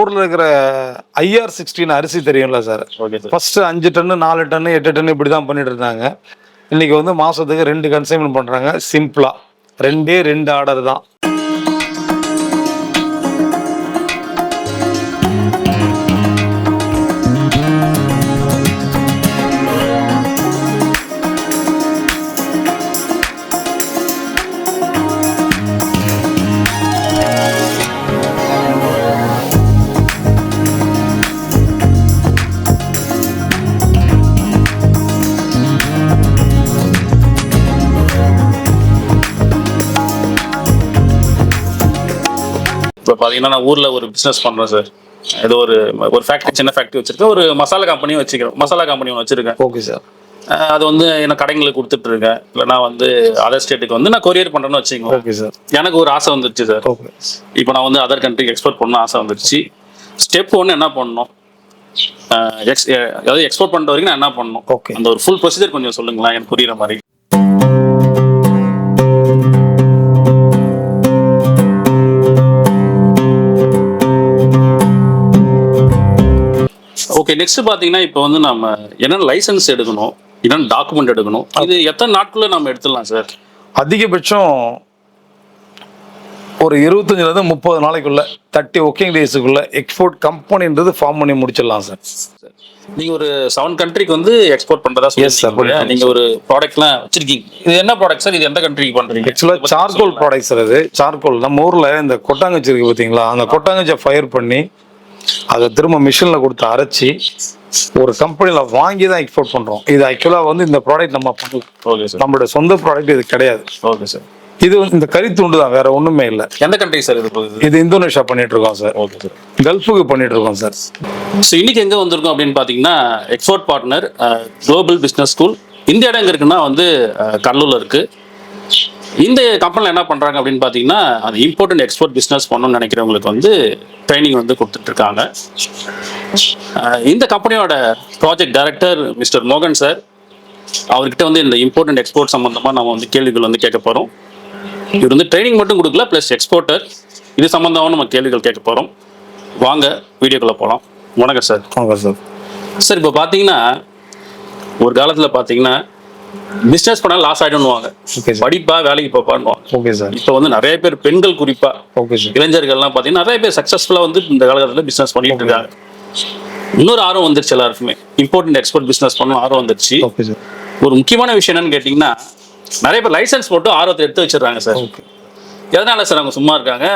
ஊரில் இருக்கிற IR sixteen அரிசி தெரியும்ல சார்? ஃபர்ஸ்ட் அஞ்சு டன்னு நாலு டன்னு எட்டு டன்னு இப்படி தான் பண்ணிட்டு இருந்தாங்க. இன்னைக்கு வந்து மாசத்துக்கு ரெண்டு கன்சைன்மெண்ட் பண்றாங்க. சிம்பிளா. ரெண்டே ரெண்டு ஆர்டர் தான். இப்போ பார்த்தீங்கன்னா நான் ஊரில் ஒரு பிஸ்னஸ் பண்ணுறேன் சார் ஏதோ ஒரு ஒரு ஃபேக்ட்ரி சின்ன ஃபேக்ட்ரி வச்சிருக்கேன். ஒரு மசாலா கம்பெனியும் வச்சுக்கிறேன். மசாலா கம்பெனி ஒன்று வச்சிருக்கேன். ஓகே சார் அது வந்து என்ன கடைங்களுக்கு கொடுத்துட்டு இருக்கேன். இல்லைனா வந்து அதர் ஸ்டேட்டுக்கு வந்து நான் கொரியர் பண்ணுறேன்னு வச்சுக்கோங்க. ஓகே சார் எனக்கு ஒரு ஆசை வந்துருச்சு சார் இப்போ நான் வந்து அதர் கண்ட்ரிக்கு எக்ஸ்போர்ட் பண்ணணும் ஆசை வந்துருச்சு. ஸ்டெப் ஒன்று என்ன பண்ணணும்? எக்ஸ் அதாவது எக்ஸ்போர்ட் பண்ணுற வரைக்கும் நான் என்ன பண்ணணும்? அந்த ஒரு ஃபுல் ப்ரொசீஜர் கொஞ்சம் சொல்லுங்களேன். எனக்கு புரியுற மாதிரி. ஓகே நெக்ஸ்ட் பார்த்தீங்கன்னா இப்போ வந்து நம்ம என்னென்ன லைசன்ஸ் எடுக்கணும் என்னென்ன டாக்குமெண்ட் எடுக்கணும் இது எத்தனை நாட்குள்ள நம்ம எடுத்துடலாம் சார் அதிகபட்சம் ஒரு இருபத்தஞ்சுல இருந்து முப்பது நாளைக்குள்ள தேர்ட்டி ஒர்க்கிங் டேஸுக்குள்ள எக்ஸ்போர்ட் கம்பெனின்றது ஃபார்ம் பண்ணி முடிச்சிடலாம் சார் நீங்க ஒரு செவன் கண்ட்ரிக்கு வந்து எக்ஸ்போர்ட் பண்றதா Yes, sir. சொல்லிருக்கீங்க நீங்க ஒரு ப்ராடக்ட்லாம் வச்சிருக்கீங்க. இது என்ன ப்ராடக்ட் சார் இது எந்த கண்ட்ரிக்கு பண்றீங்க? ஆக்சுவலாக சார்கோல் ப்ராடக்ட்ஸ் அது. சார்கோல் நம்ம ஊரில் இந்த கொட்டாங்கச்சி இருக்கு பார்த்தீங்களா அந்த கொட்டாங்கச்சியை ஃபயர் பண்ணி அதை திரும்ப மிஷினில் கொடுத்து அரைச்சி ஒரு கம்பெனியில் வாங்கி தான் எக்ஸ்போர்ட் பண்ணுறோம் இது ஆக்சுவலாக வந்து இந்த ப்ராடக்ட் நம்ம பண்ணல ஓகே சார் நம்மளோட சொந்த ப்ராடக்ட் இது கிடையாது. ஓகே சார் இது இந்த கறித்துண்டு தான் வேற ஒன்றுமே இல்லை. எந்த கண்ட்ரி சார் இது இது இந்தோனேஷியா பண்ணிட்டு இருக்கோம் சார் ஓகே சார் கல்ஃபுக்கு பண்ணிட்டு இருக்கோம் சார் ஸோ இன்னைக்கு எங்க வந்திருக்கோம் அப்படின்னு பாத்தீங்கன்னா export partner global business school இந்த இடம் எங்க இருக்குன்னா வந்து கடலூர்ல இருக்கு. இந்த கம்பெனியில் என்ன பண்றாங்க அப்படின்னு பாத்தீங்கன்னா அந்த இம்போர்ட் அண்ட் எக்ஸ்போர்ட் பிசினஸ் பண்ணணும்னு நினைக்கிறவங்களுக்கு வந்து ட்ரைனிங் வந்து அஹ், இந்த கம்பெனியோட ப்ராஜெக்ட் டைரக்டர் மிஸ்டர் மோகன் சார் அவர்கிட்ட வந்து இந்த இம்போர்ட் அண்ட் எக்ஸ்போர்ட் சம்பந்தமா நம்ம வந்து கேள்விகள் வந்து கேட்க போறோம். இவர் வந்து ட்ரைனிங் மட்டும் கொடுக்கல ப்ளஸ் எக்ஸ்போர்ட்டர் இது சம்பந்தமாக நம்ம கேள்விகள் கேட்க போறோம். வாங்க வீடியோக்குள்ள போகலாம் வணக்கம் சார் ஆமாம் சார் சார் இப்போ பார்த்தீங்கன்னா ஒரு காலத்தில் பார்த்தீங்கன்னா பிஸ்னஸ் பண்ணால் லாஸ் ஆகிடும்னுவாங்க படிப்பா வேலைக்கு போப்பான்னுவாங்க. ஓகே சார் இப்போ வந்து நிறைய பேர் பெண்கள் குறிப்பா ஓகே சார் இளைஞர்கள்லாம் பார்த்தீங்கன்னா நிறைய பேர் சக்ஸஸ்ஃபுல்லாக வந்து இந்த காலகட்டத்தில் பிஸ்னஸ் பண்ணிட்டு இருக்காங்க. இன்னொரு ஆர்வம் வந்துருச்சு எல்லாருக்குமே. இம்போர்ட் அண்ட் எக்ஸ்போர்ட் பிஸ்னஸ் பண்ணணும் ஆர்வம் வந்துருச்சு. ஓகே சார் ஒரு முக்கியமான விஷயம் என்னன்னு கேட்டிங்கன்னா நிறைய பேர் லைசன்ஸ் போட்டு ஆர்வத்தை எடுத்து வச்சிடுறாங்க சார் ஓகே எதனால சார் அவங்க சும்மா இருக்காங்க?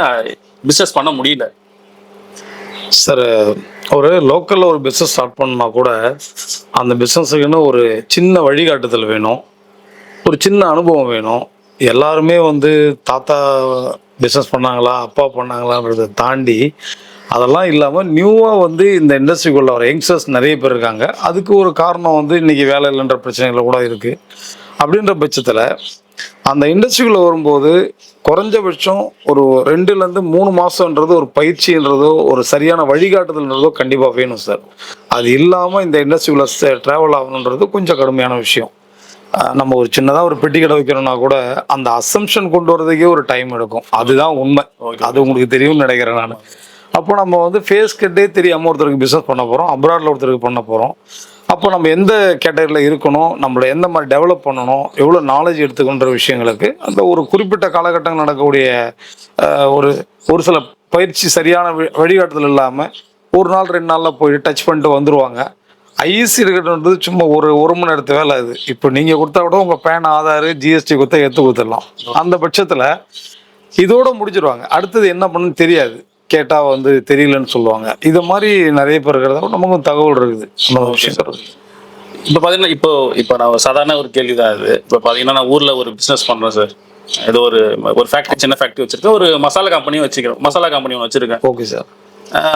பிஸ்னஸ் பண்ண முடியல. சார் ஒரு லோக்கலில் ஒரு பிஸ்னஸ் ஸ்டார்ட் பண்ணா கூட அந்த பிஸ்னஸுக்குன்னு ஒரு சின்ன வழிகாட்டுதல் வேணும். ஒரு சின்ன அனுபவம் வேணும். எல்லாருமே வந்து தாத்தா பிஸ்னஸ் பண்ணாங்களா அப்பா பண்ணாங்களான்றதை தாண்டி அதெல்லாம் இல்லாமல் நியூவாக வந்து இந்த இண்டஸ்ட்ரிக்குள்ள வர யங்ஸ்டர்ஸ் நிறைய பேர் இருக்காங்க. அதுக்கு ஒரு காரணம் வந்து இன்றைக்கி வேலை இல்லைன்ற பிரச்சனைகள் கூட இருக்குது அப்படின்ற பட்சத்தில் அந்த இண்டஸ்ட்ரிக்குள்ள வரும்போது குறைஞ்சபட்சம் ஒரு ரெண்டுலேருந்து மூணு மாதம்ன்றது ஒரு பயிற்சின்றதோ ஒரு சரியான வழிகாட்டுதல்ன்றதோ கண்டிப்பாக வேணும் சார் அது இல்லாமல் இந்த இண்டஸ்ட்ரிக்குள்ள ட்ராவல் ஆகணுன்றது கொஞ்சம் கடுமையான விஷயம். நம்ம ஒரு சின்னதாக ஒரு பெட்டி கடை வைக்கிறோம்னா கூட அந்த அசம்ஷன் கொண்டு வரதுக்கே ஒரு டைம் எடுக்கும். அதுதான் உண்மை. அது உங்களுக்கு தெரியும்னு நினைக்கிறேன் நான். அப்போ நம்ம வந்து ஃபேஸ் கட்டே தெரியாமல் ஒருத்தருக்கு பிஸ்னஸ் பண்ண போகிறோம் அப்ராடில் ஒருத்தருக்கு பண்ண போகிறோம் அப்போ நம்ம எந்த கேட்டகரியில் இருக்கணும் நம்மளை எந்த மாதிரி டெவலப் பண்ணணும் எவ்வளோ நாலேஜ் எடுத்துக்கின்ற விஷயங்களுக்கு அந்த ஒரு குறிப்பிட்ட காலகட்டம் நடக்கக்கூடிய ஒரு ஒரு சில பயிற்சி சரியான வழிகாட்டுதல் இல்லாமல் ஒரு நாள் ரெண்டு நாளில் போய் டச் பண்ணிட்டு வந்துடுவாங்க ஐஎஸ்சி இருக்கிறது சும்மா ஒரு ஒரு மணி நேரத்து வேலை அது. இப்போ நீங்கள் கொடுத்தா கூட உங்கள் பேன் ஆதார் ஜிஎஸ்டி கொடுத்தா எடுத்து கொடுத்துடலாம். அந்த பட்சத்தில் இதோட முடிச்சிருவாங்க அடுத்தது என்ன பண்ணுன்னு தெரியாது. கேட்டால் வந்து தெரியலன்னு சொல்லுவாங்க. இது மாதிரி நிறைய பேர் இருக்கிறத நமக்கும் தகவல் இருக்குது. இப்போ பார்த்தீங்கன்னா இப்போ இப்போ நான் சாதாரண ஒரு கேள்வி தான் இது. இப்போ பார்த்தீங்கன்னா நான் ஊரில் ஒரு பிஸ்னஸ் பண்ணுறேன் சார் ஏதோ ஒரு ஒரு ஃபேக்ட்ரி சின்ன ஃபேக்ட்ரி வச்சிருக்கேன். ஒரு மசாலா கம்பெனியும் வச்சுக்கிறேன். மசாலா கம்பெனி ஒன்று வச்சிருக்கேன். ஓகே சார்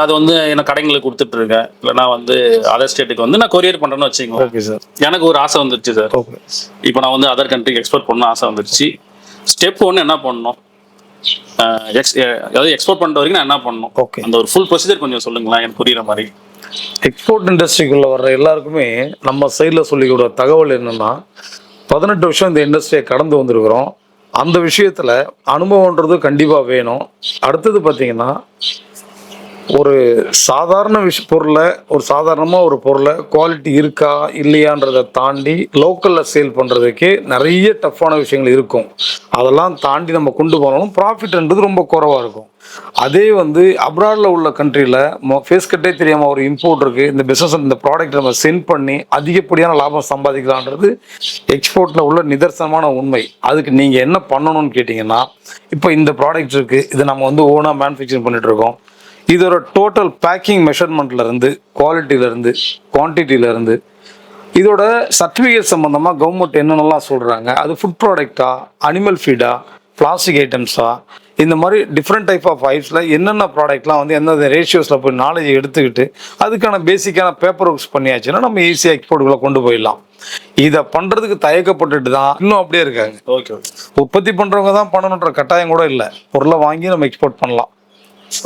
அது வந்து என்ன கடைங்களுக்கு கொடுத்துட்டு இருக்கேன். இல்லைனா வந்து அதர் ஸ்டேட்டுக்கு வந்து நான் கொரியர் பண்ணுறேன்னு வச்சுக்கோங்க. ஓகே சார் எனக்கு ஒரு ஆசை வந்துருச்சு சார் ஓகே இப்போ நான் வந்து அதர் கண்ட்ரிக்கு எக்ஸ்போர்ட் பண்ணணும் ஆசை வந்துருச்சு. ஸ்டெப் ஒன்று என்ன பண்ணணும்? அதாவது எக்ஸ்போர்ட் பண்ணுற வரைக்கும் நான் என்ன பண்ணணும்? ஓகே அந்த ஒரு ஃபுல் ப்ரொசீஜர் கொஞ்சம் சொல்லுங்களேன் எனக்கு புரியுற மாதிரி. எக்ஸ்போர்ட் இண்டஸ்ட்ரிக்குள்ள வர்ற எல்லாருக்குமே நம்ம சைடில் சொல்லிக்கூட தகவல் என்னன்னா பதினெட்டு வருஷம் இந்த இண்டஸ்ட்ரியை கடந்து வந்திருக்கிறோம். அந்த விஷயத்துல அனுபவம்ன்றது கண்டிப்பாக வேணும். அடுத்தது பார்த்தீங்கன்னா ஒரு சாதாரண விஷ பொருளை ஒரு சாதாரணமாக ஒரு பொருளை குவாலிட்டி இருக்கா இல்லையான்றதை தாண்டி லோக்கலில் சேல் பண்ணுறதுக்கே நிறைய டஃப்பான விஷயங்கள் இருக்கும். அதெல்லாம் தாண்டி நம்ம கொண்டு போனாலும் ப்ராஃபிட்ன்றது ரொம்ப குறைவாக இருக்கும். அதே வந்து அப்ராடில் உள்ள கண்ட்ரியில் ஃபேஸ் கட்டே தெரியாமல் ஒரு இம்போர்ட் இருக்குது இந்த பிஸ்னஸ் இந்த ப்ராடக்ட் நம்ம சென்ட் பண்ணி அதிகப்படியான லாபம் சம்பாதிக்கலான்றது எக்ஸ்போர்ட்டில் உள்ள நிதர்சனமான உண்மை. அதுக்கு நீங்கள் என்ன பண்ணணும்னு கேட்டிங்கன்னா இப்போ இந்த ப்ராடக்ட் இருக்குது இதை நம்ம வந்து ஓனாக மேனுஃபேக்சரிங் பண்ணிகிட்ருக்கோம் இருக்கோம். இதோட டோட்டல் பேக்கிங் மெஷர்மெண்ட்ல இருந்து குவாலிட்டியில இருந்து குவான்டிட்டியில இருந்து இதோட சர்டிஃபிகேட் சம்மந்தமாக கவர்மெண்ட் என்னென்னலாம் சொல்கிறாங்க அது ஃபுட் ப்ராடக்டா அனிமல் ஃபீடா பிளாஸ்டிக் ஐட்டம்ஸா இந்த மாதிரி டிஃப்ரெண்ட் டைப் ஆஃப் ஐட்ஸில் என்னென்ன ப்ராடக்ட்லாம் வந்து எந்தெந்த ரேஷியோஸில் போய் நாலேஜ் எடுத்துக்கிட்டு அதுக்கான பேசிக்கான பேப்பர் ஒர்க்ஸ் பண்ணியாச்சுன்னா நம்ம ஈஸியாக எக்ஸ்போர்ட்டுக்குள்ளே கொண்டு போயிடலாம். இதை பண்ணுறதுக்கு தயக்கப்பட்டுட்டு தான் இன்னும் அப்படியே இருக்காங்க. ஓகே ஓகே உற்பத்தி பண்ணுறவங்க தான் பண்ணணுன்ற கட்டாயம் கூட இல்லை. பொருளை வாங்கி நம்ம எக்ஸ்போர்ட் பண்ணலாம்.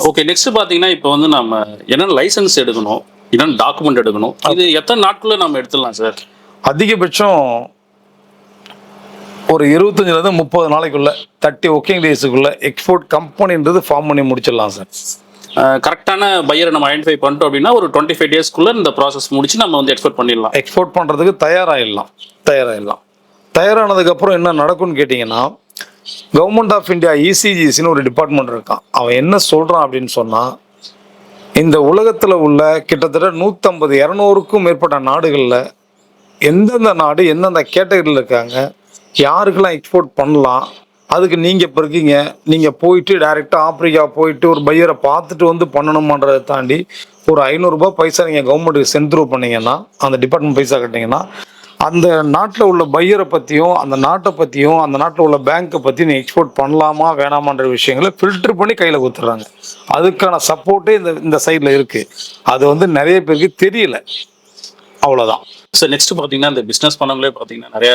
ஓகே நெக்ஸ்ட் பாத்தீங்கன்னா இப்போ வந்து நம்ம என்னென்ன லைசன்ஸ் எடுக்கணும் என்னென்ன டாக்குமெண்ட் எடுக்கணும் இது எத்தனை நாட்குள்ள நம்ம எடுத்துடலாம் சார்? அதிகபட்சம் ஒரு இருபத்தஞ்சிலேருந்து முப்பது நாளைக்குள்ள தேர்ட்டி ஒர்க்கிங் டேஸுக்குள்ள எக்ஸ்போர்ட் கம்பெனின்றது ஃபார்ம் பண்ணி முடிச்சிடலாம் சார். கரெக்டான பையரை நம்ம ஐடென்டிஃபை பண்ணிட்டோம் அப்படின்னா ஒரு டுவெண்ட்டி ஃபைவ் டேஸ்க்குள்ள இந்த ப்ராசஸ் முடிச்சு நம்ம வந்து எக்ஸ்போர்ட் பண்ணிடலாம். எக்ஸ்போர்ட் பண்ணுறதுக்கு தயாராகிடலாம் தயாராகிடலாம் தயாரானதுக்கப்புறம் என்ன நடக்கும்னு கேட்டிங்கன்னா கவர்மெண்ட் ஆஃப் இந்தியா இசிஜிசின்னு ஒரு டிபார்ட்மெண்ட் இருக்கான் அவன் என்ன சொல்கிறான் அப்படின்னு சொன்னால் இந்த உலகத்தில் உள்ள கிட்டத்தட்ட நூற்றம்பது இரநூறுக்கும் மேற்பட்ட நாடுகளில் எந்தெந்த நாடு எந்தெந்த கேட்டகரியில் இருக்காங்க யாருக்கெல்லாம் எக்ஸ்போர்ட் பண்ணலாம் அதுக்கு நீங்கள் இப்போ இருக்கீங்க நீங்கள் போயிட்டு டைரெக்டாக ஆப்பிரிக்கா போயிட்டு ஒரு பையரை பார்த்துட்டு வந்து பண்ணணுமான்றதை தாண்டி ஒரு ஐநூறுரூபா பைசா நீங்கள் கவர்மெண்ட்டுக்கு சென்ட்ரூவ் த்ரூ பண்ணீங்கன்னா அந்த டிபார்ட்மெண்ட் பைசா கட்டிங்கன்னா அந்த நாட்டில் உள்ள பையரை பற்றியும் அந்த நாட்டை பற்றியும் அந்த நாட்டில் உள்ள பேங்க்கை பற்றி நீ எக்ஸ்போர்ட் பண்ணலாமா வேணாமான்ற விஷயங்களை ஃபில்டர் பண்ணி கையில் கொடுத்துட்றாங்க. அதுக்கான சப்போர்ட்டே இந்த இந்த சைடில் இருக்குது அது வந்து நிறைய பேருக்கு தெரியல. அவ்வளோதான் சார் நெக்ஸ்ட் பாத்தீங்கன்னா இந்த பிசினஸ் பண்ணவங்களே பாத்தீங்கன்னா நிறைய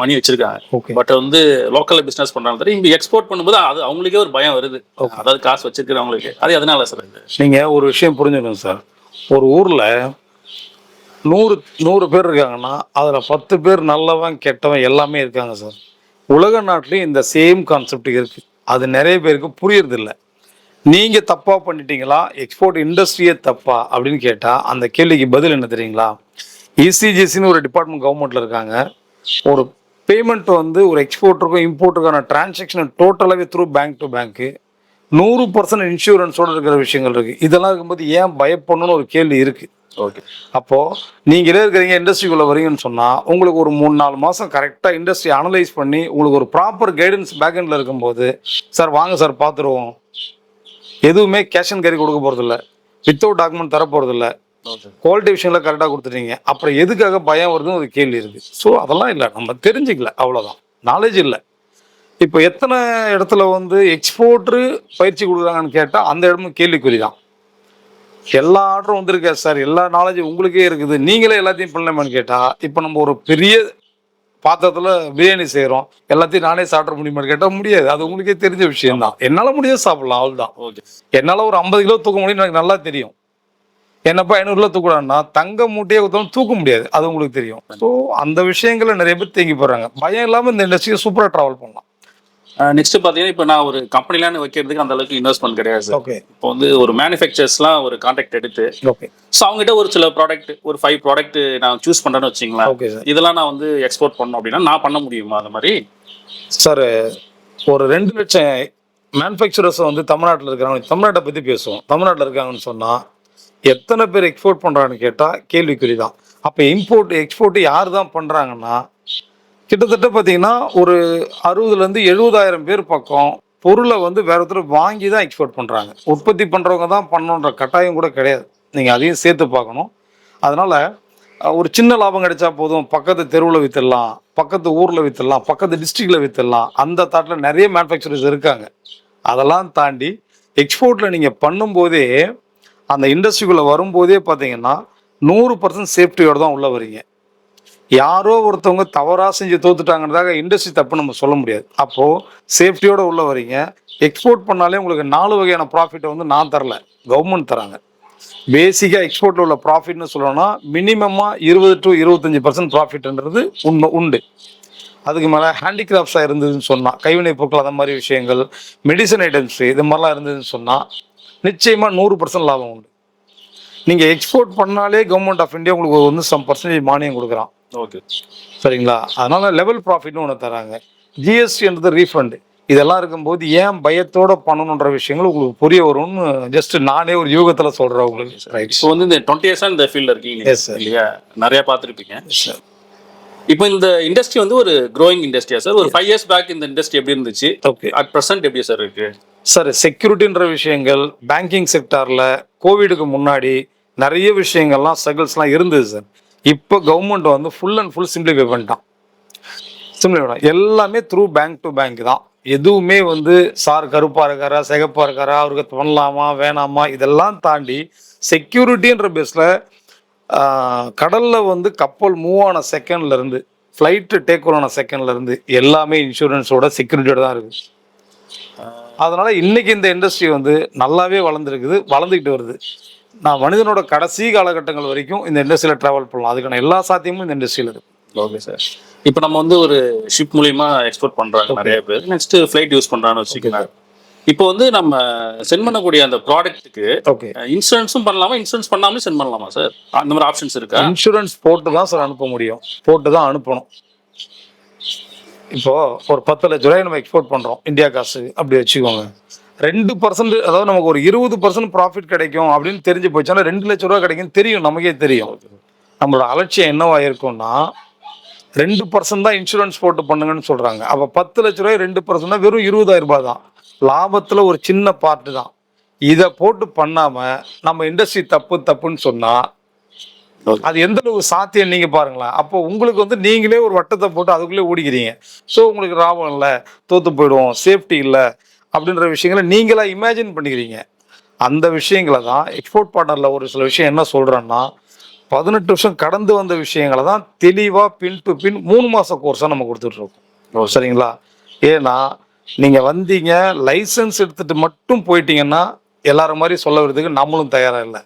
மணி வச்சிருக்காங்க. Okay. பட் வந்து லோக்கல்ல பிசினஸ் பண்றாங்க இங்க எக்ஸ்போர்ட் பண்ணும்போது அது அவங்களுக்கே ஒரு பயம் வருது. அதாவது காசு வச்சிருக்கிறவங்களுக்கு. அது அதனால சார் நீங்கள் ஒரு விஷயம் புரிஞ்சுக்கணும் சார். ஒரு ஊரில் நூறு நூறு பேர் இருக்காங்கன்னா அதில் பத்து பேர் நல்லவன் கெட்டவன் எல்லாமே இருக்காங்க சார். உலக நாட்டிலையும் இந்த சேம் கான்செப்ட் இருக்குது அது நிறைய பேருக்கு புரியறதில்ல. நீங்கள் தப்பாக பண்ணிட்டீங்களா? எக்ஸ்போர்ட் இண்டஸ்ட்ரியே தப்பா? அப்படின்னு கேட்டால் அந்த கேள்விக்கு பதில் என்ன தெரியுங்களா? இசிஜிசின்னு ஒரு டிபார்ட்மெண்ட் கவர்மெண்ட்டில் இருக்காங்க. ஒரு பேமெண்ட் வந்து ஒரு எக்ஸ்போர்ட்டருக்கும் இம்போர்ட்டருக்கான டிரான்சாக்ஷனை டோட்டலாகவே த்ரூ பேங்க் டு பேங்க்கு நூறு பர்சன்ட் இன்சூரன்ஸோடு இருக்கிற விஷயங்கள் இருக்குது இதெல்லாம் இருக்கும்போது ஏன் பயப்படணும்னு ஒரு கேள்வி இருக்குது ஓகே அப்போது நீங்களே இருக்கிறீங்க? இண்டஸ்ட்ரிக்குள்ளே வரீங்கன்னு சொன்னால் உங்களுக்கு ஒரு மூணு நாலு மாதம் கரெக்டாக இண்டஸ்ட்ரி அனலைஸ் பண்ணி உங்களுக்கு ஒரு ப்ராப்பர் கைடன்ஸ் பேக்எண்டில் இருக்கும்போது சார் வாங்க சார் பார்த்துருவோம் எதுவுமே கேஷ் அண்ட் கேரி கொடுக்க போகிறதில்ல வித்தவுட் டாக்குமெண்ட் தர போகிறதில்ல ஓகே குவாலிட்டி விஷயங்களை கரெக்டாக கொடுத்துட்டீங்க. அப்புறம் எதுக்காக பயம் வருதுன்னு ஒரு கேள்வி இருக்குது ஸோ அதெல்லாம் இல்லை. நம்ம தெரிஞ்சுக்கல. அவ்வளோதான் நாலேஜ் இல்லை. இப்போ எத்தனை இடத்துல வந்து எக்ஸ்போர்ட்ரு பயிற்சி கொடுக்குறாங்கன்னு கேட்டால் அந்த இடமும் கேள்விக்குறி தான் எல்லா ஆர்டரும் வந்திருக்கா சார். எல்லா நாலேஜும் உங்களுக்கே இருக்குது. நீங்களே எல்லாத்தையும் பண்ணலாமான்னு கேட்டால் இப்போ நம்ம ஒரு பெரிய பாத்திரத்தில் பிரியாணி செய்கிறோம் எல்லாத்தையும் நானே சாப்பிட முடியுமான்னு கேட்டால் முடியாது. அது உங்களுக்கே தெரிஞ்ச விஷயம் தான் என்னால் முடியாது சாப்பிடலாம். அவ்வளோதான் ஓகே. என்னால் ஒரு ஐம்பது கிலோ தூக்க முடியும்னு எனக்கு நல்லா தெரியும். என்னப்பா ஐநூறு கிலோ தூக்கூடான்னா தங்க மூட்டையை கொடுத்தாலும் தூக்க முடியாது. அது உங்களுக்கு தெரியும். ஸோ அந்த விஷயங்களை நிறைய பேர் தேங்கி போடுறாங்க பயம் இல்லாமல் இந்த இண்டஸ்ட்ரியை சூப்பராக ட்ராவல் பண்ணலாம். நெக்ஸ்ட் பாத்தீங்கன்னா இப்போ நான் ஒரு கம்பெனிலான்னு வைக்கிறதுக்கு அந்த அளவுக்கு இன்வெஸ்ட்மெண்ட் கிடையாது ஓகே இப்போ வந்து ஒரு மேனுஃபேக்சர்ஸ்லாம் ஒரு கான்டாக்ட் எடுத்து ஓகே ஸோ அவங்ககிட்ட ஒரு சில ப்ராடக்ட் ஒரு ஃபைவ் ப்ராடக்ட் நான் சூஸ் பண்றேன்னு வச்சுங்களேன். ஓகே சார் இதெல்லாம் நான் வந்து எக்ஸ்போர்ட் பண்ணணும் அப்படின்னா நான் பண்ண முடியுமா அந்த மாதிரி? சார் ஒரு ரெண்டு லட்சம் மேனுஃபேக்சரர்ஸ் வந்து தமிழ்நாட்டில் இருக்கிறாங்க தமிழ்நாட்டை பற்றி பேசுவோம். தமிழ்நாட்டில் இருக்காங்கன்னு சொன்னால் எத்தனை பேர் எக்ஸ்போர்ட் பண்ணுறாங்கன்னு கேட்டால் கேள்விக்குறி தான். அப்போ இம்போர்ட் எக்ஸ்போர்ட் யார் தான் பண்ணுறாங்கன்னா கிட்டத்தட்ட பார்த்தீங்கன்னா ஒரு அறுபதுலேருந்து எழுபதாயிரம் பேர் பக்கம் பொருளை வந்து வேற ஒருத்தர் வாங்கி தான் எக்ஸ்போர்ட் பண்ணுறாங்க உற்பத்தி பண்ணுறவங்க தான் பண்ணணுன்ற கட்டாயம் கூட கிடையாது. நீங்கள் அதையும் சேர்த்து பார்க்கணும். அதனால் ஒரு சின்ன லாபம் கிடைச்சா போதும். பக்கத்து தெருவில் விற்றுடலாம் பக்கத்து ஊரில் விற்றுடலாம் பக்கத்து டிஸ்ட்ரிக்டில் விற்றுடலாம் அந்த தாட்டில் நிறைய மேனுஃபேக்சரர்ஸ் இருக்காங்க. அதெல்லாம் தாண்டி எக்ஸ்போர்ட்டில் நீங்கள் பண்ணும்போதே அந்த இண்டஸ்ட்ரிக்குள்ளே வரும்போதே பார்த்தீங்கன்னா நூறு பர்சன்ட் சேஃப்டியோடு தான் உள்ளே வரீங்க. யாரோ ஒருத்தவங்க தவறாக செஞ்சு தோத்துட்டாங்கன்றதாக இண்டஸ்ட்ரி தப்பு நம்ம சொல்ல முடியாது. அப்போது சேஃப்டியோடு உள்ள வரீங்க எக்ஸ்போர்ட் பண்ணாலே உங்களுக்கு நாலு வகையான ப்ராஃபிட்டை வந்து நான் தரல கவர்மெண்ட் தராங்க. பேசிக்காக எக்ஸ்போர்ட்டில் உள்ள ப்ராஃபிட்னு சொல்லணும்னா மினிமமாக இருபது டு இருபத்தஞ்சி பர்சன்ட் ப்ராஃபிட்ன்றது உண்மை உண்டு. அதுக்கு மேலே ஹேண்டிகிராஃப்ட்ஸாக இருந்ததுன்னு சொன்னால் கைவினை பொருட்கள் அந்த மாதிரி விஷயங்கள் மெடிசன் ஐட்டம்ஸ் இது மாதிரிலாம் இருந்ததுன்னு சொன்னால் நிச்சயமாக நூறு பர்சன்ட் லாபம் உண்டு. நீங்கள் எக்ஸ்போர்ட் பண்ணாலே கவர்மெண்ட் ஆஃப் இந்தியா உங்களுக்கு வந்து சம் பர்சன்டேஜ் மானியம் கொடுக்குறான். ஓகே சரிங்களா? அதனால லெவல் ப்ராஃபிட்னு ஒன்று தராங்க. ஜிஎஸ்டின்றது ரீஃபண்டு இதெல்லாம் இருக்கும்போது ஏன் பயத்தோட பண்ணணுன்ற விஷயங்கள் உங்களுக்கு புரிய வரும்னு ஜஸ்ட் நானே ஒரு யூகத்தில் சொல்கிறேன் உங்களுக்கு. ரைட் இப்போ வந்து இந்த டுவெண்ட்டி இயர்ஸா இந்த ஃபீல்ட்ல இருக்கீங்க Yes, sir. இல்லையா? நிறைய பார்த்துருப்பீங்க. இப்போ இந்த இண்டஸ்ட்ரி வந்து ஒரு க்ரோயிங் இண்டஸ்ட்ரியா சார் ஒரு ஃபைவ் இயர்ஸ் பேக் இந்த இண்டஸ்ட்ரி எப்படி இருந்துச்சு? ஓகே அட் ப்ரெசென்ட் எப்படி சார் இருக்கு? சார் செக்யூரிட்டின்ற விஷயங்கள் பேங்கிங் செக்டாரில் கோவிடுக்கு முன்னாடி நிறைய விஷயங்கள்லாம் ஸ்ட்ரகிள்ஸ்லாம் இருந்தது சார் இப்போ கவர்மெண்ட் வந்து ஃபுல் அண்ட் ஃபுல் சிம்பிளிஃபை பண்ணிட்டான் சிம்பிளிஃபை எல்லாமே த்ரூ பேங்க் டு பேங்க் தான். எதுவுமே வந்து சார் கருப்பாக இருக்காரா சிகப்பாக இருக்காரா அவருக்கு பண்ணலாமா வேணாமா இதெல்லாம் தாண்டி செக்யூரிட்டின்ற பேஸில் கடலில் வந்து கப்பல் மூவ் ஆன செகண்ட்ல இருந்து ஃப்ளைட்டு டேக் ஓவர் ஆன செகண்ட்ல இருந்து எல்லாமே இன்சூரன்ஸோட செக்யூரிட்டியோட தான் இருக்குது அதனால இன்னைக்கு இந்த இண்டஸ்ட்ரி வந்து நல்லாவே வளர்ந்துருக்குது வளர்ந்துக்கிட்டு வருது. நான் மனிதனோட கடைசி காலகட்டங்கள் வரைக்கும் இந்த இண்டஸ்ட்ரியில் ட்ராவல் பண்ணலாம். அதுக்கான எல்லா சாத்தியமும் இந்த இண்டஸ்ட்ரியில் இருக்கு. ஓகே சார் இப்போ நம்ம வந்து ஒரு ஷிப் மூலியமா எக்ஸ்போர்ட் பண்றாங்க நிறைய பேர். நெக்ஸ்ட் ஃப்ளைட் யூஸ் பண்றான்னு வச்சுக்கோங்க இப்போ வந்து நம்ம சென்ட் பண்ணக்கூடிய அந்த ப்ராடக்ட்டுக்கு ஓகே இன்சூரன்ஸும் பண்ணலாமா? இன்சூரன்ஸ் பண்ணாமலே சென்ட் பண்ணலாமா சார் அந்த மாதிரி ஆப்ஷன்ஸ் இருக்கா? இன்சூரன்ஸ் போட்டு தான் சார் அனுப்ப முடியும். போட்டு தான் அனுப்பணும். இப்போ ஒரு பத்து லட்ச ரூபாய் நம்ம எக்ஸ்போர்ட் பண்றோம். இந்தியா காசு. அப்படி வச்சுக்கோங்க. ரெண்டு பர்சன்ட் அதாவது நமக்கு ஒரு இருபது பர்சன்ட் ப்ராஃபிட் கிடைக்கும் அப்படின்னு தெரிஞ்சு போச்சுன்னா ரெண்டு லட்ச ரூபா கிடைக்கும். தெரியும் நமக்கே தெரியும். நம்மளோட அலட்சியம் என்னவா இருக்கும்னா ரெண்டு பர்சன்ட் தான் இன்சூரன்ஸ் போட்டு பண்ணுங்கன்னு சொல்றாங்க. அப்ப பத்து லட்ச ரூபாய் ரெண்டு பர்சன்ட் வெறும் இருபதாயிரம் ரூபாய் தான். லாபத்துல ஒரு சின்ன பார்ட்டு தான். இதை போட்டு பண்ணாம நம்ம இண்டஸ்ட்ரி தப்பு தப்புன்னு சொன்னா அது எந்த அளவு சாத்தியம் நீங்க பாருங்களேன். அப்போ உங்களுக்கு வந்து நீங்களே ஒரு வட்டத்தை போட்டு அதுக்குள்ளே ஓடிக்கிறீங்க. ஸோ உங்களுக்கு லாபம் இல்லை தோத்து போயிடுவோம் சேஃப்டி இல்லை அப்படின்ற விஷயங்களை நீங்களா இமேஜின் பண்ணிக்கிறீங்க. அந்த விஷயங்களை தான் எக்ஸ்போர்ட் பார்ட்னரில் ஒரு சில விஷயம் என்ன சொல்கிறேன்னா பதினெட்டு வருஷம் கடந்து வந்த விஷயங்களை தான் தெளிவாக பின் டு பின் மூணு மாத கோர்ஸாக நம்ம கொடுத்துட்ருக்கோம் சரிங்களா? ஏன்னா நீங்கள் வந்தீங்க லைசன்ஸ் எடுத்துட்டு மட்டும் போயிட்டீங்கன்னா எல்லாரும் மாதிரி சொல்ல வரதுக்கு நம்மளும் தயாராக இல்லை.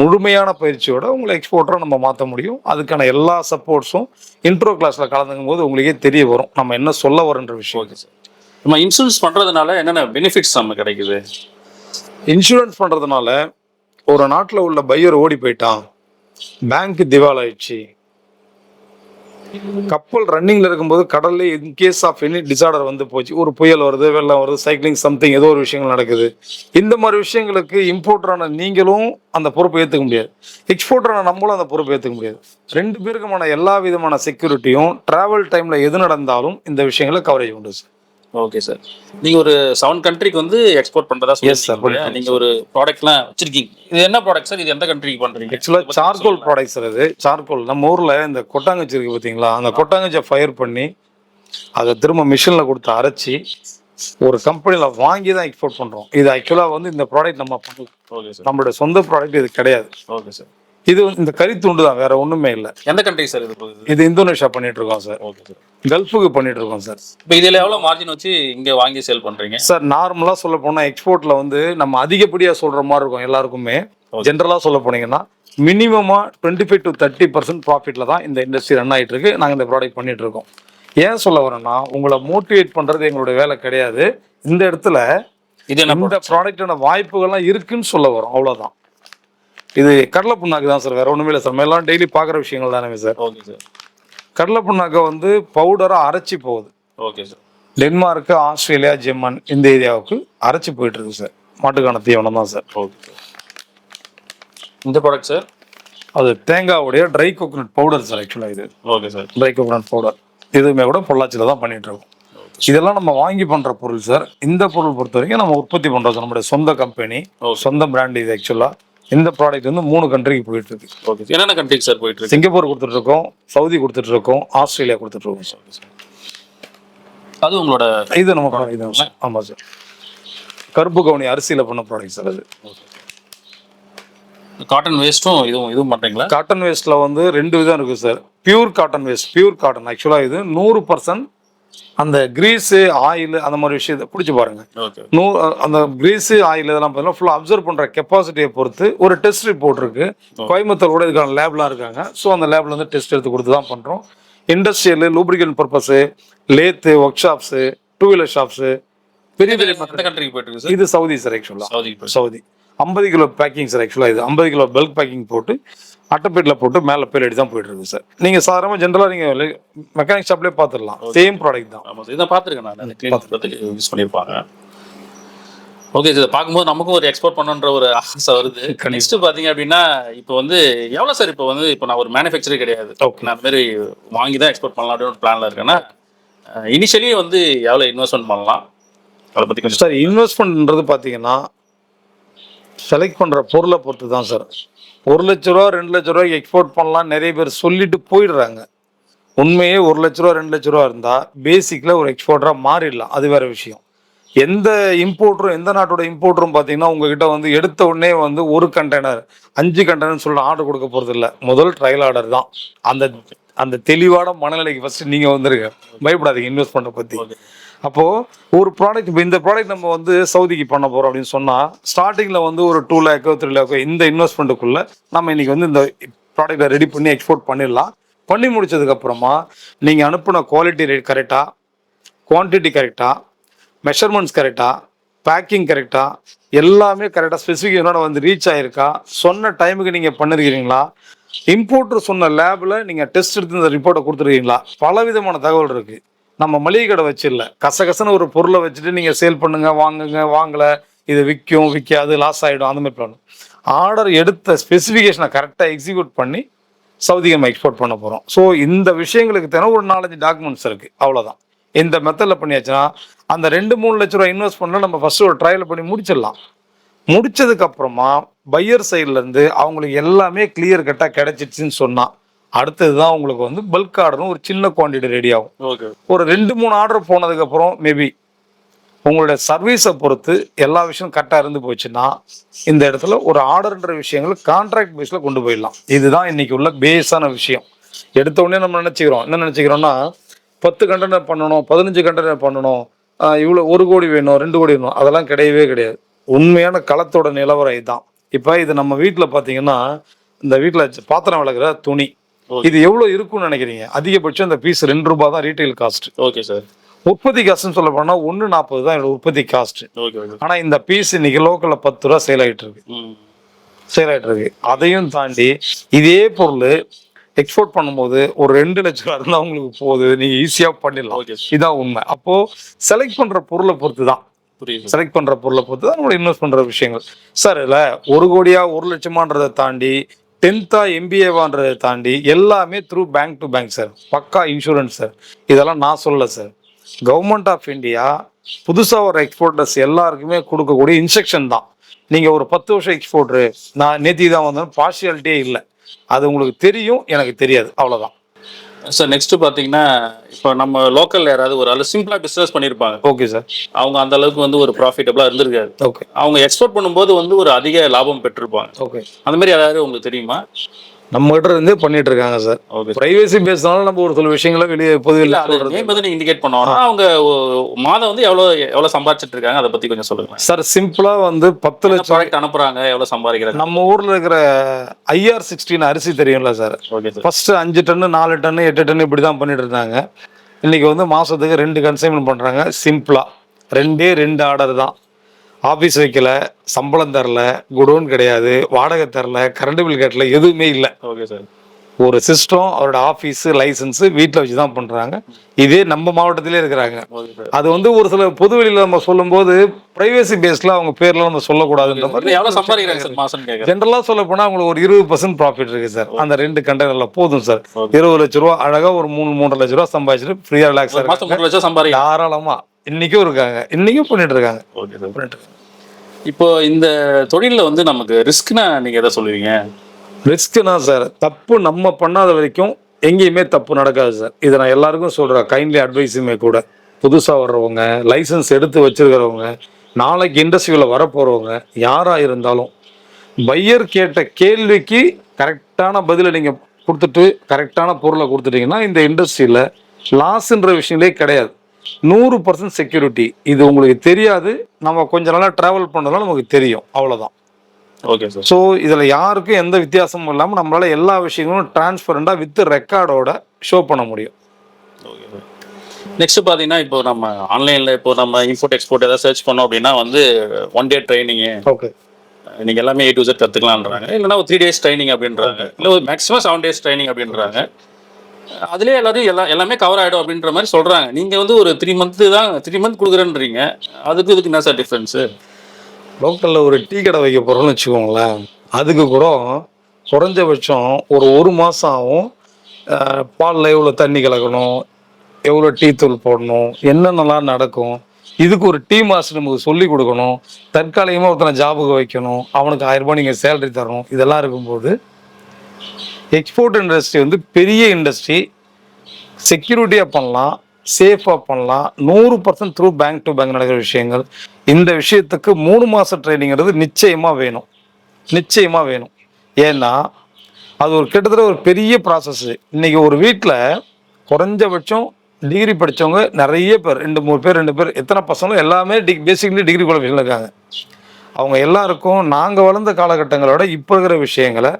முழுமையான பயிற்சியோட உங்களை எக்ஸ்போர்ட்டராக நம்ம மாற்ற முடியும். அதுக்கான எல்லா சப்போர்ட்ஸும் இன்ட்ரோ கிளாஸில் கலந்துக்கும் போது உங்களுக்கே தெரிய வரும். நம்ம என்ன சொல்ல வரோன்ற விஷயம். Okay sir. நம்ம இன்சூரன்ஸ் பண்ணுறதுனால என்னென்ன பெனிஃபிட்ஸ் நம்ம கிடைக்குது? இன்சூரன்ஸ் பண்ணுறதுனால ஒரு நாட்டில் உள்ள பையர் ஓடி போயிட்டான். பேங்க் திவால் ஆயிடுச்சு. கப்பல் ரன்னிங்ல இருக்கும்போது கடல்ல in case of any disorder வந்து போச்சு. ஒரு புயல் வருது வெள்ளம் வருது சைக்கிளிங் சம்திங் ஏதோ ஒரு விஷயங்கள் நடக்குது. இந்த மாதிரி விஷயங்களுக்கு இம்போர்ட்டரான நீங்களும் அந்த பொறுப்பை ஏற்றுக்க முடியாது. எக்ஸ்போர்ட்டரான நம்மளும் அந்த பொறுப்பை ஏற்றுக்க முடியாது. ரெண்டு பேருக்குமான எல்லா விதமான செக்யூரிட்டியும் டிராவல் டைம்ல எது நடந்தாலும் இந்த விஷயங்களை கவரேஜ் உண்டு சார் ஓகே சார் நீங்க ஒரு செவன் கண்ட்ரிக்கு வந்து எக்ஸ்போர்ட் பண்றதா sir. சொல்லிருக்கீங்க நீங்க ஒரு ப்ராடக்ட்லாம் வச்சிருக்கீங்க. இது என்ன ப்ராடக்ட் சார் இது எந்த கண்ட்ரிக்கு பண்றீங்க? ஆக்சுவலாக சார்கோல் ப்ராடக்ட்ஸ் அது சார்கோல் நம்ம ஊரில் இந்த கொட்டாங்கச்சி இருக்கு பார்த்தீங்களா அந்த கொட்டாங்கச்சியை ஃபயர் பண்ணி அதை திரும்ப மிஷினில் கொடுத்து அரைச்சி ஒரு கம்பெனியில் வாங்கி தான் எக்ஸ்போர்ட் பண்ணுறோம் இது ஆக்சுவலாக வந்து இந்த ப்ராடக்ட் நம்ம பண்ணல. ஓகே சார் நம்மளோட சொந்த ப்ராடக்ட் இது கிடையாது. ஓகே சார் இது இந்த கறித்துண்டு தான் வேற ஒன்றுமே இல்லை. எந்த கண்ட்ரி சார் இது இது இந்தோனேஷியா பண்ணிட்டு இருக்கோம் சார் ஓகே சார் கல்ஃபுக்கு பண்ணிட்டு இருக்கோம் சார் இப்போ இதுல எவ்வளவு மார்ஜின் வச்சு இங்க வாங்கி சேல் பண்றீங்க? சார் நார்மலாக சொல்ல போனால் எக்ஸ்போர்ட்டில் வந்து நம்ம அதிகப்படியாக சொல்கிற மாதிரி இருக்கும் எல்லாருக்குமே. ஜென்ரலாக சொல்ல போனீங்கன்னா மினிமமாக twenty five to thirty percent ப்ராஃபிட்டில் தான் இந்த இண்டஸ்ட்ரி ரன் ஆகிட்டு இருக்கு. நாங்கள் இந்த ப்ராடக்ட் பண்ணிட்டு இருக்கோம் ஏன் சொல்ல வரோம்னா உங்களை மோட்டிவேட் பண்ணுறது எங்களோட வேலை கிடையாது. இந்த இடத்துல இது இந்த ப்ராடக்டான வாய்ப்புகள்லாம் இருக்குன்னு சொல்ல வரோம். அவ்வளோதான் இது கடலை புண்ணாக்கு தான் சார் வேற ஒன்றுமே இல்லை சார். நம்ம எல்லாம் டெய்லி பார்க்குற விஷயங்கள் தானே சார். ஓகே சார் கடலை புண்ணாக்கை வந்து பவுடராக அரைச்சி போகுது. Okay sir Denmark Australia German இந்த ஏரியாவுக்கு அரைச்சி போயிட்டு இருக்கு சார். மாட்டுக்கான தீவனம் தான் சார். ஓகே சார் இந்த ப்ராடக்ட் சார் அது தேங்காவுடைய ட்ரை கோகோனட் பவுடர் சார் ஆக்சுவலாக இது. Okay sir dry coconut powder இதுவுமே கூட பொள்ளாச்சியில் தான் பண்ணிட்டு இருக்கோம் இதெல்லாம் நம்ம வாங்கி பண்ற பொருள் சார் இந்த பொருள் பொறுத்த வரைக்கும் நம்ம உற்பத்தி பண்றோம் சார் நம்மளுடைய சொந்த கம்பெனி. சொந்த பிராண்ட் இது ஆக்சுவலா இந்த ப்ராடக்ட் வந்து மூணு கண்ட்ரிக்கு போயிட்டு இருக்கு ஓகே என்னென்ன கண்ட்ரிக்கு சார் போயிட்டு இருக்கு சிங்கப்பூர் கொடுத்துட்டு இருக்கோம் சவுதி கொடுத்துட்டு இருக்கோம் ஆஸ்திரேலியா கொடுத்துட்டு இருக்கோம் சார் அது உங்களோட இது நம்ம product தான் ஆமா சார் கருப்பு கவுனி அரிசியில பண்ண ப்ராடக்ட் சார் அது. காட்டன் வேஸ்ட்டும் இதுவும் இதுவும் பண்றீங்களா? காட்டன் வேஸ்ட்ல வந்து ரெண்டு விதம் இருக்கு sir pure cotton waste pure cotton ஆக்சுவலா இது நூறு பர்சன்ட் அந்த கிரீஸு ஆயில் அந்த மாதிரி விஷயத்தை பிடிச்சி பாருங்க. நூ அந்த கிரீஸு ஆயில் இதெல்லாம் பார்த்தீங்கன்னா ஃபுல்லாக அப்சர்வ் பண்ணுற கெப்பாசிட்டியை பொறுத்து ஒரு டெஸ்ட் ரிப்போர்ட் இருக்கு. கோயம்புத்தூர் கூட இதுக்கான லேப்லாம் இருக்காங்க. ஸோ அந்த லேப்ல வந்து டெஸ்ட் எடுத்து கொடுத்து தான் பண்ணுறோம் industrial lubricant purpose lathe workshops two wheeler shops பெரிய பெரிய கண்ட்ரிக்கு போயிட்டு இது சவுதி சார் ஆக்சுவலாக போயிட்டு சவுதி. ஐம்பது கிலோ பேக்கிங் சார் ஆக்சுவலாக இது ஐம்பது கிலோ பல்க் பேக்கிங் போட்டு அட்டைப்பேட்டில் போட்டு மேலே பேர் அடி தான் போயிட்டு இருக்கு சார் நீங்கள் சாதாரணமாக ஜென்ரலாக நீங்கள் மெக்கானிக் ஷாப்லேயே பார்த்துடலாம் சேம் ப்ராடக்ட் தான். ஆமாம் சார் இதை பார்த்துருக்கேன் நான். க்ளீன் யூஸ் பண்ணியிருப்பாங்க ஓகே சார் பார்க்கும்போது நமக்கும் ஒரு எக்ஸ்போர்ட் பண்ணணுன்ற ஒரு ஆசை வருது. நெக்ஸ்ட் பார்த்தீங்க அப்படின்னா இப்போ வந்து எவ்வளோ சார் இப்போ வந்து இப்போ நான் ஒரு மேனுஃபேக்சரே கிடையாது. Okay. நான் அந்த மாதிரி வாங்கி தான் எக்ஸ்போர்ட் பண்ணலாம் அப்படின்னு ஒரு பிளானில் இருக்கேன்னா இனிஷியலி வந்து எவ்வளோ இன்வெஸ்ட்மெண்ட் பண்ணலாம்? அதை பற்றி கொஞ்சம் சார் இன்வெஸ்ட்மெண்ட்ன்றது பார்த்தீங்கன்னா செலக்ட் பண்ணுற பொருளை பொறுத்து தான் சார் ஒரு லட்ச ரூபா ரெண்டு லட்ச ரூபாய்க்கு எக்ஸ்போர்ட் பண்ணலாம் நிறைய பேர் சொல்லிட்டு போயிடுறாங்க. உண்மையே ஒரு லட்ச ரூபா ரெண்டு லட்ச ரூபா இருந்தால் பேசிக்கில் ஒரு எக்ஸ்போர்ட்டராக மாறிடலாம். அது வேற விஷயம். எந்த இம்போர்ட்டரும் எந்த நாட்டோட இம்போர்ட்டரும் பார்த்தீங்கன்னா உங்ககிட்ட வந்து எடுத்த உடனே வந்து ஒரு கண்டெய்னர் அஞ்சு கண்டெய்னர் சொல்ல ஆர்டர் கொடுக்க போகிறது இல்லை. முதல் ட்ரையல் ஆர்டர் தான். அந்த அந்த தெளிவான மனநிலைக்கு ஃபஸ்ட்டு நீங்கள் வந்துருங்க. பயப்படாதீங்க இன்வெஸ்ட் பண்ணுற பற்றி அப்போது ஒரு ப்ராடக்ட் இப்போ இந்த ப்ராடக்ட் நம்ம வந்து சவுதிக்கு பண்ண போகிறோம் அப்படின்னு சொன்னால் ஸ்டார்டிங்கில் வந்து ஒரு டூ லேக்கோ த்ரீ லேக்கோ இந்த இன்வெஸ்ட்மெண்ட்டுக்குள்ளே நம்ம இன்னைக்கு வந்து இந்த ப்ராடக்ட்டை ரெடி பண்ணி எக்ஸ்போர்ட் பண்ணிடலாம். பண்ணி முடிச்சதுக்கப்புறமா நீங்கள் அனுப்பின குவாலிட்டி ரேட் கரெக்டாக குவான்டிட்டி கரெக்டாக மெஷர்மெண்ட்ஸ் கரெக்டாக பேக்கிங் கரெக்டாக எல்லாமே கரெக்டாக ஸ்பெசிஃபிகேஷனோட வந்து ரீச் ஆகிருக்கா சொன்ன டைமுக்கு நீங்கள் பண்ணிருக்கிறீங்களா இம்போர்ட்டர் சொன்ன லேபில் நீங்கள் டெஸ்ட் எடுத்து இந்த ரிப்போர்ட்டை கொடுத்துருக்கீங்களா? பல விதமான தகவல் இருக்குது நம்ம மளிகை கடை வச்சிடல. கசகசன்னு ஒரு பொருளை வச்சுட்டு நீங்கள் சேல் பண்ணுங்க வாங்குங்க வாங்கலை இது விற்கும் விற்காது லாஸ் ஆகிடும் அந்த மாதிரி பிளான் ஆர்டர் எடுத்த ஸ்பெசிஃபிகேஷனை கரெக்டாக எக்ஸிக்யூட் பண்ணி சவுதிக்கு நம்ம எக்ஸ்போர்ட் பண்ண போகிறோம் ஸோ இந்த விஷயங்களுக்கு தினம் ஒரு நாலஞ்சு டாக்குமெண்ட்ஸ் இருக்குது அவ்வளோதான் இந்த மெத்தடில் பண்ணியாச்சுன்னா அந்த ரெண்டு மூணு லட்ச ரூபா இன்வெஸ்ட் பண்ணால் நம்ம ஃபஸ்ட்டு ஒரு ட்ரையல் பண்ணி முடிச்சிடலாம். முடிச்சதுக்கப்புறமா பையர் சைட்லேருந்து அவங்களுக்கு எல்லாமே கிளியர் கட்டாக கிடைச்சிடுச்சின்னு சொன்னால் அடுத்தது தான் உங்களுக்கு வந்து பல்க் ஆர்டரும் ஒரு சின்ன குவான்டிட்டி ரெடி ஆகும். ஓகே ஒரு ரெண்டு மூணு ஆர்டர் போனதுக்கப்புறம் மேபி உங்களுடைய சர்வீஸை பொறுத்து எல்லா விஷயம் கரெக்டாக இருந்து போச்சுன்னா இந்த இடத்துல ஒரு ஆர்டர்ன்ற விஷயங்கள் கான்ட்ராக்ட் பேஸில் கொண்டு போயிடலாம். இதுதான் இன்னைக்கு உள்ள பேஸான விஷயம். எடுத்த உடனே நம்ம நினச்சிக்கிறோம்? என்ன நினச்சிக்கிறோம்னா பத்து கண்டெய்னர் பண்ணணும் பதினஞ்சு கண்டெய்னர் பண்ணணும் இவ்வளோ ஒரு கோடி வேணும் ரெண்டு கோடி வேணும் அதெல்லாம் கிடையவே கிடையாது. உண்மையான களத்தோட நிலவரம் இதுதான். இப்போ இது நம்ம வீட்டில் பார்த்தீங்கன்னா இந்த வீட்டில் பாத்திரம் விளக்குற துணி. இது எவ்வளோ இருக்கும்னு நினைக்கிறீங்க? அதிகபட்சம் இந்த பீஸ் ரெண்டு ரூபாய் தான் ரீட்டைல் காஸ்ட் ஓகே சார் உற்பத்தி காசுன்னு சொல்ல போனா ஒன்று நாற்பது தான் என்னோட உற்பத்தி காஸ்ட் ஆனா இந்த பீஸ் இன்னைக்கு லோக்கல்ல பத்து ரூபா சேல் ஆயிட்டு இருக்கு. சேல் ஆயிட்டு இருக்கு. அதையும் தாண்டி இதே பொருள் எக்ஸ்போர்ட் பண்ணும்போது ஒரு ரெண்டு லட்ச ரூபா இருந்தா உங்களுக்கு போகுது. நீங்க ஈஸியா பண்ணிடலாம். இதான் உண்மை. அப்போ செலக்ட் பண்ற பொருளை பொறுத்து தான் செலக்ட் பண்ற பொருளை பொறுத்து தான் நம்மளோட இன்வெஸ்ட் பண்ற விஷயங்கள். சார் இல்ல ஒரு கோடியா ஒரு லட்சமான்றதை தாண்டி டென்த்தா எம்பிஏவான்றதை தாண்டி எல்லாமே through bank to bank sir பக்கா இன்சூரன்ஸ் சார் இதெல்லாம் நான் சொல்லல சார் கவர்மெண்ட் ஆஃப் இந்தியா புதுசாக வர எக்ஸ்போர்ட்டர்ஸ் எல்லாருக்குமே கொடுக்கக்கூடிய இன்ஸ்ட்ரக்ஷன் தான். நீங்கள் ஒரு பத்து வருஷம் எக்ஸ்போர்ட்ரு நான் நேத்தி தான் வந்தேன் பார்ஷியாலிட்டியே இல்லை. அது உங்களுக்கு தெரியும் எனக்கு தெரியாது. அவ்வளோதான் சார் நெக்ஸ்ட் பார்த்தீங்கன்னா இப்போ நம்ம லோக்கல்ல யாராவது ஒரு ஆள் சிம்பிளா பிஸ்னஸ் பண்ணியிருப்பாங்க ஓகே சார் அவங்க அந்த அளவுக்கு வந்து ஒரு ப்ராஃபிட்டபிளா இருந்திருக்காது. ஓகே அவங்க எக்ஸ்போர்ட் பண்ணும்போது வந்து ஒரு அதிக லாபம் பெற்றிருப்பாங்க. ஓகே அந்த மாதிரி யாராவது உங்களுக்கு தெரியுமா? நம்ம கிட்ட இருந்தே பண்ணிட்டு இருக்காங்க சார் பிரைவேசி பேஸ்னால நம்ம ஒரு சில விஷயங்களை வெளியே பொதுவில் வந்து இண்டிகேட் பண்ணுவாங்க அவங்க மாதம் வந்து எவ்வளவு எவ்வளவு சம்பாதிச்சிட்டு இருக்காங்க அதை பத்தி கொஞ்சம் சொல்லுங்க சார் சிம்பிளா வந்து பத்து லட்சம் ப்ராடக்ட் அனுப்புறாங்க எவ்வளவு சம்பாதிக்கிறாங்க? நம்ம ஊர்ல இருக்கிற ஐஆர் சிக்ஸ்டீன் அரிசி தெரியும்ல சார். ஓகே சார் ஃபர்ஸ்ட் அஞ்சு டன்னு நாலு டன்னு எட்டு டன்னு இப்படி தான் பண்ணிட்டு இருந்தாங்க இன்னைக்கு வந்து மாசத்துக்கு ரெண்டு கன்சைன்மெண்ட் பண்றாங்க. சிம்பிளா ரெண்டே ரெண்டு ஆர்டர் தான். ஆஃபீஸ் வைக்கல சம்பளம் தரல குடோன் கிடையாது வாடகை தரல கரண்ட் பில் கட்டல எதுவுமே இல்லை. ஓகே சார் ஒரு சிஸ்டம் அவரோட ஆஃபீஸு லைசன்ஸு வீட்டில் வச்சு தான் பண்ணுறாங்க இதே நம்ம மாவட்டத்திலே இருக்கிறாங்க. அது வந்து ஒரு சில பொது வெளியில நம்ம சொல்லும்போது பிரைவேசி பேஸ்ல அவங்க பேர்ல நம்ம சொல்லக்கூடாதுன்ற மாதிரி எவ்வளவு சம்பாதிக்கிறாங்க சார் மாசம் கேட்கறேன் ஜென்ரலா சொல்ல போனா உங்களுக்கு ஒரு இருபது பர்சன்ட் ப்ராஃபிட் இருக்கு சார் அந்த ரெண்டு கண்டெய்னர்ல போதும் சார் இருபது லட்ச ரூபா அழகா ஒரு மூணு மூன்றரை லட்ச ரூபா சம்பாதிச்சுட்டு ஃப்ரீயா ரிலாக்ஸ் மாசம் இன்னைக்கும் இருக்காங்க. இன்னைக்கும் பண்ணிட்டு இருக்காங்க. Okay sir. பண்ணிட்டு இருக்காங்க. இப்போ இந்த தொழில்ல வந்து நமக்கு ரிஸ்க்னா நீங்க எதை சொல்லுவீங்க? ரிஸ்க்னா சார் தப்பு நம்ம பண்ணாத வரைக்கும் எங்கேயுமே தப்பு நடக்காது சார். இதை நான் எல்லாருக்கும் சொல்றேன். கைண்ட்லி அட்வைஸுமே கூட. புதுசா வர்றவங்க லைசன்ஸ் எடுத்து வச்சிருக்கிறவங்க நாளைக்கு இண்டஸ்ட்ரியில வர போறவங்க யாரா இருந்தாலும் பையர் கேட்ட கேள்விக்கு கரெக்டான பதிலை நீங்க கொடுத்துட்டு கரெக்டான பொருளை கொடுத்துட்டீங்கன்னா இந்த இண்டஸ்ட்ரியில லாஸ்ன்ற விஷயங்களே கிடையாது. நூறு பர்சன்ட் செக்யூரிட்டி இது உங்களுக்கு தெரியாது. நம்ம கொஞ்ச நாளாக ட்ராவல் பண்ணதால நமக்கு தெரியும். அவ்வளவுதான். ஓகே சார் ஸோ இதில் யாருக்கும் எந்த வித்தியாசமும் இல்லாமல் நம்மளால எல்லா விஷயங்களும் டிரான்ஸ்பரண்டாக வித் ரெக்கார்டோட ஷோ பண்ண முடியும். நெக்ஸ்ட் பார்த்தீங்கன்னா இப்போ நம்ம ஆன்லைனில் இப்போ நம்ம இம்போர்ட் எக்ஸ்போர்ட் ஏதாவது சர்ச் பண்ணோம் அப்படின்னா வந்து ஒன் டே ட்ரைனிங்கு ஓகே நீங்கள் எல்லாமே ஏ டு Z கற்றுக்கலான்றாங்க இல்லைன்னா ஒரு த்ரீ டேஸ் ட்ரைனிங் அப்படின்றாங்க. இல்லை ஒரு மேக்ஸிமம் செவன் டேஸ் ட்ரைனிங் அப்படின்றாங்க. அதுலேயே எல்லாரும் எல்லாம் எல்லாமே கவர் ஆகிடும் அப்படின்ற மாதிரி சொல்கிறாங்க நீங்கள் வந்து ஒரு த்ரீ மந்த்து தான் த்ரீ மந்த் கொடுக்குறேன்றீங்க. அதுக்கு இதுக்கு என்ன சார் டிஃப்ரென்ஸு லோக்கலில் ஒரு டீ கடை வைக்க போகிறோம்னு வச்சுக்கோங்களேன். அதுக்கு கூட குறைஞ்சபட்சம் ஒரு ஒரு மாதம் ஆகும். பாலில் எவ்வளோ தண்ணி கலக்கணும் எவ்வளோ டீ தூள் போடணும் என்னென்னலாம் நடக்கும். இதுக்கு ஒரு டீ மாஸ்டர் நமக்கு சொல்லி கொடுக்கணும். தற்காலிகமாக ஒருத்தனை ஜாபுக்கு வைக்கணும். அவனுக்கு ஆயிரம் ரூபாய் நீங்கள் சேலரி தரணும். இதெல்லாம் இருக்கும்போது எக்ஸ்போர்ட் இண்டஸ்ட்ரி வந்து பெரிய இண்டஸ்ட்ரி செக்யூரிட்டியாக பண்ணலாம் சேஃபாக பண்ணலாம். நூறு percent through bank to bank நடக்கிற விஷயங்கள். இந்த விஷயத்துக்கு மூணு மாதம் ட்ரைனிங்கிறது நிச்சயமாக வேணும். நிச்சயமாக வேணும். ஏன்னா அது ஒரு கிட்டத்தட்ட ஒரு பெரிய ப்ராசஸ் இன்றைக்கி ஒரு வீட்டில் குறைஞ்சபட்சம் டிகிரி படித்தவங்க நிறைய பேர் ரெண்டு மூணு பேர் ரெண்டு பேர் எத்தனை பசங்களும் எல்லாமே டிக் பேசிக்லி டிகிரி குவாலிஃபிகேஷன் இருக்காங்க. அவங்க எல்லாருக்கும் நாங்கள் வளர்ந்த காலகட்டங்களோட இப்போ இருக்கிற விஷயங்களை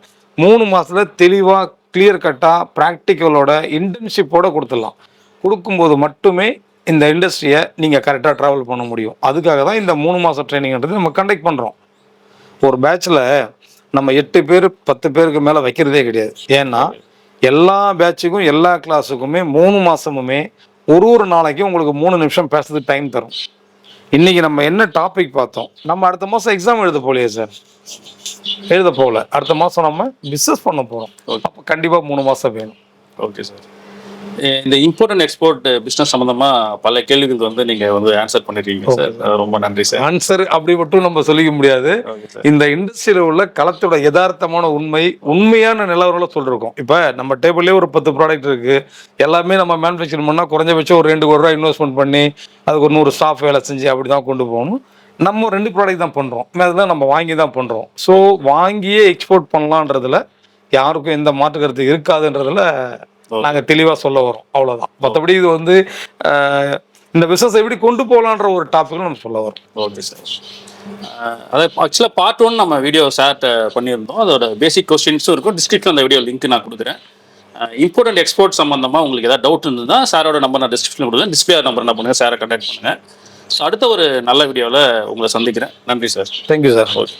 மூணு மாதத்தில் தெளிவாக கிளியர் கட்டாக ப்ராக்டிக்கலோட இன்டர்ன்ஷிப்போடு கொடுத்துடலாம். கொடுக்கும்போது மட்டுமே இந்த இண்டஸ்ட்ரியை நீங்கள் கரெக்டாக ட்ராவல் பண்ண முடியும். அதுக்காக தான் இந்த மூணு மாதம் ட்ரைனிங்ன்றது நம்ம கண்டக்ட் பண்ணுறோம் ஒரு பேட்ச்சில் நம்ம எட்டு பேர் பத்து பேருக்கு மேலே வைக்கிறதே கிடையாது. ஏன்னா எல்லா பேட்சுக்கும் எல்லா கிளாஸுக்குமே மூணு மாதமுமே ஒரு ஒரு நாளைக்கும் உங்களுக்கு மூணு நிமிஷம் பேசுறதுக்கு டைம் தரும். இன்றைக்கி நம்ம என்ன டாபிக் பார்த்தோம்? நம்ம அடுத்த மாதம் எக்ஸாம் எழுத போலையே சார் எழுத போகல. அடுத்த மாதம் நம்ம பிஸ்னஸ் பண்ண போகிறோம் அப்போ கண்டிப்பாக மூணு மாதம் வேணும். ஓகே சார் இந்த இம்போர்ட் அண்ட் எக்ஸ்போர்ட் பிஸ்னஸ் சம்மந்தமாக பல கேள்விகளுக்கு வந்து நீங்கள் வந்து ஆன்சர் பண்ணிருக்கீங்க சார் ரொம்ப நன்றி சார் ஆன்சர் அப்படி மட்டும் நம்ம சொல்லிக்க முடியாது. இந்த இண்டஸ்ட்ரியில் உள்ள களத்தோட யதார்த்தமான உண்மை உண்மையான நிலவரங்களை சொல்லிருக்கோம். இப்போ நம்ம டேபிள்லேயே ஒரு பத்து ப்ராடக்ட் இருக்கு. எல்லாமே நம்ம மேனுஃபேக்சர் பண்ணால் குறைஞ்சபட்சம் ஒரு ரெண்டு கோடி ரூபா இன்வெஸ்ட்மெண்ட் பண்ணி அதுக்கு ஒரு நூறு ஸ்டாஃப் வேலை செஞ்சு அப்படி தான் கொண்டு போகணும். நம்ம ரெண்டு ப்ராடக்ட் தான் பண்ணுறோம் அதெல்லாம் நம்ம வாங்கி தான் பண்ணுறோம் ஸோ வாங்கியே எக்ஸ்போர்ட் பண்ணலான்றதுல யாருக்கும் எந்த மாற்று கருத்து இருக்காதுன்றதுல நாங்கள் தெளிவாக சொல்ல வரோம் அவ்வளோதான் மற்றபடி இது வந்து இந்த பிஸ்னஸ் எப்படி கொண்டு போகலான்ற ஒரு டாப்பிக்கில் நம்ம சொல்ல வரோம் ஓகே சார் அதாவது ஆக்சுவலாக பார்ட் ஒன் நம்ம வீடியோ ஷேர் பண்ணியிருந்தோம். அதோட பேசிக் கொஸ்டின்ஸும் இருக்கும். டிஸ்கிரிப்ஷன் அந்த வீடியோ லிங்க் நான் கொடுக்குறேன். இம்போர்ட் எக்ஸ்போர்ட் சம்மந்தமாக உங்களுக்கு ஏதாவது டவுட் இருந்ததுன்னா சாரோட நம்பர் நான் டிஸ்கிரிப்ஷன் கொடுக்குறேன். டிஸ்பிளே நம்பர் என்ன பண்ணுங்கள் சாரை கண்டாக்ட் பண்ணுங்கள் ஸோ அடுத்த ஒரு நல்ல வீடியோவில் உங்களை சந்திக்கிறேன். நன்றி சார் தேங்க்யூ சார் ஓகே